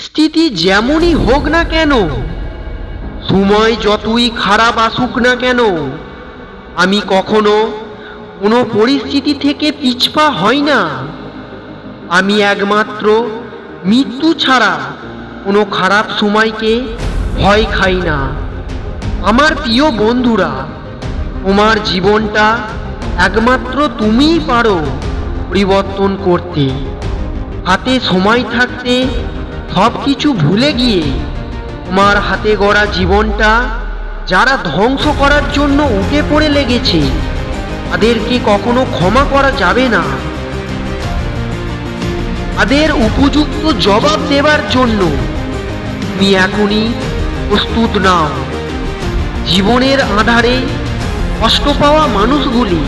স্থিতি যেমনই হোক না কেন, সময় যতই খারাপ আসুক না কেন, আমি কখনো কোনো পরিস্থিতি থেকে পিছপা হই না। আমি একমাত্র মৃত্যু ছাড়া কোনো খারাপ সময়কে ভয় খাই না। আমার প্রিয় বন্ধুরা, তোমার জীবনটা একমাত্র তুমিই পারো পরিবর্তন করতে। হাতে সময় থাকতে সব কিছু ভুলে গিয়ে তোমার হাতে গড়া জীবনটা যারা ধ্বংস করার জন্য উঠে পড়ে লেগেছে, তাদেরকে কখনো ক্ষমা করা যাবে না। তাদের উপযুক্ত জবাব দেবার জন্য তুমি এখনই প্রস্তুত নাও। জীবনের আধারে কষ্ট পাওয়া মানুষগুলি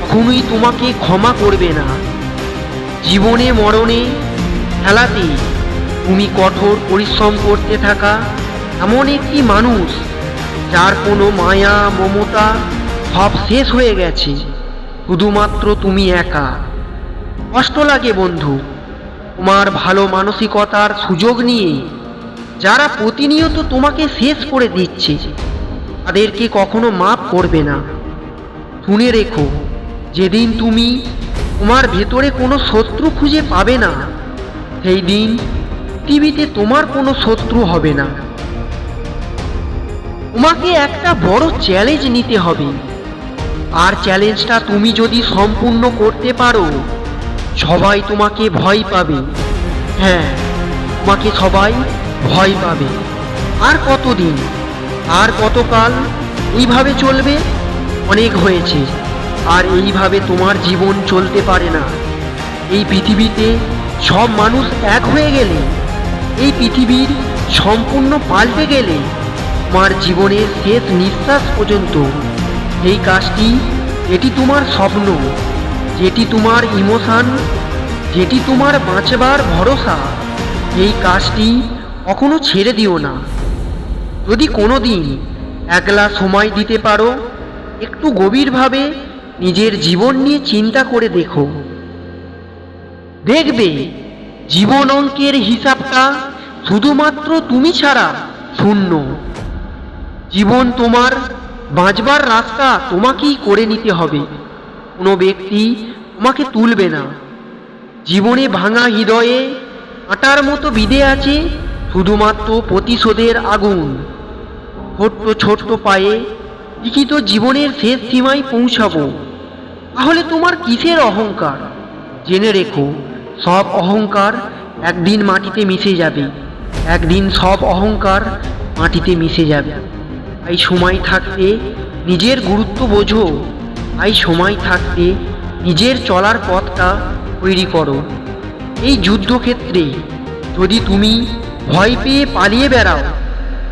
কখনোই তোমাকে ক্ষমা করবে না। জীবনে মরণে, খেলাতে তুমি কঠোর পরিশ্রম করতে থাকা এমন একটি মানুষ যার কোনো মায়া, মমতা সব শেষ হয়ে গেছে। শুধুমাত্র তুমি একা। কষ্ট লাগে বন্ধু। তোমার ভালো মানসিকতার সুযোগ নিয়ে যারা প্রতিনিয়ত তোমাকে শেষ করে দিচ্ছে, তাদেরকে কখনো মাফ করবে না। শুনে রেখো, যেদিন তুমি তোমার ভেতরে কোনো শত্রু খুঁজে পাবে না সেই দিন পৃথিবীতে তোমার কোনো শত্রু হবে না। তোমাকে একটা বড় চ্যালেঞ্জ নিতে হবে। আর চ্যালেঞ্জটা তুমি যদি সম্পূর্ণ করতে পারো, সবাই তোমাকে ভয় পাবে। হ্যাঁ তোমাকে সবাই ভয় পাবে। আর কতদিন? আর কতকাল? এইভাবে চলবে? অনেক হয়েছে। আর এইভাবে তোমার জীবন চলতে পারে না। এই পৃথিবীতে সব মানুষ এক হয়ে গেলে এই পৃথিবীর সম্পূর্ণ পাল্টে গেলে তোমার জীবনের শেষ নিঃশ্বাস পর্যন্ত এই কাজটি এটি তোমার স্বপ্ন, যেটি তোমার ইমোশান, যেটি তোমার বাঁচবার ভরসা, এই কাজটি কখনো ছেড়ে দিও না। যদি কোনো দিন একলা সময় দিতে পারো, একটু গভীরভাবে নিজের জীবন নিয়ে চিন্তা করে দেখো। দেখবে জীবন অঙ্কের হিসাবটা শুধুমাত্র তুমি ছাড়া শূন্য। জীবন তোমার, বাঁচবার রাস্তা তোমাকেই করে নিতে হবে। কোনো ব্যক্তি তোমাকে তুলবে না। জীবনে ভাঙা হৃদয়ে কাঁটার মতো বিদে আছে শুধুমাত্র প্রতিশোধের আগুন। ছোট্ট ছোট্ট পায়ে লিখিত জীবনের শেষ সীমায় পৌঁছাবো। তাহলে তোমার কিসের অহংকার? জেনে রেখো, সব অহংকার একদিন মাটিতে মিশে যাবে। একদিন সব অহংকার মাটিতে মিশে যাবে। তাই সময় থাকতে নিজের গুরুত্ব বোঝো, তাই সময় থাকতে নিজের চলার পথটা তৈরি করো। এই যুদ্ধক্ষেত্রে যদি তুমি ভয় পেয়ে পালিয়ে বেড়াও,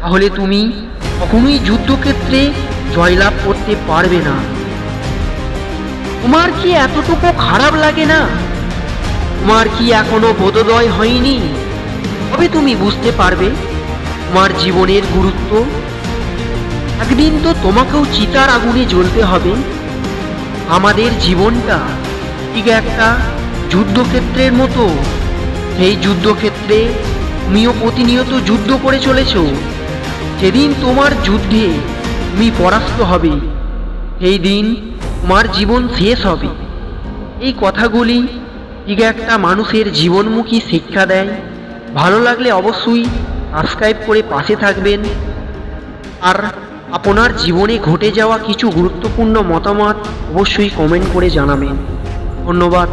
তাহলে তুমি কখনোই যুদ্ধক্ষেত্রে জয়লাভ করতে পারবে না। তোমার কি এতটুকু খারাপ লাগে না? তোমার কি এখনও বোধোদয় হয়নি? তবে তুমি বুঝতে পারবে, তোমার জীবনের গুরুত্ব। একদিন তো তোমাকেও চিতার আগুনে জ্বলতে হবে। আমাদের জীবনটা ঠিক একটা যুদ্ধক্ষেত্রের মতো। সেই যুদ্ধক্ষেত্রে তুমিও প্রতিনিয়ত যুদ্ধ করে চলেছ। যেদিন তোমার যুদ্ধে তুমি পরাস্ত হবে। সেই দিন তোমার জীবন শেষ হবে। এই কথাগুলি ঠিক একটা মানুষের জীবনমুখী শিক্ষা দেয়। ভালো লাগলে অবশ্যই সাবস্ক্রাইব করে পাশে থাকবেন। আর আপনার জীবনে ঘটে যাওয়া কিছু গুরুত্বপূর্ণ মতামত অবশ্যই কমেন্ট করে জানাবেন। ধন্যবাদ।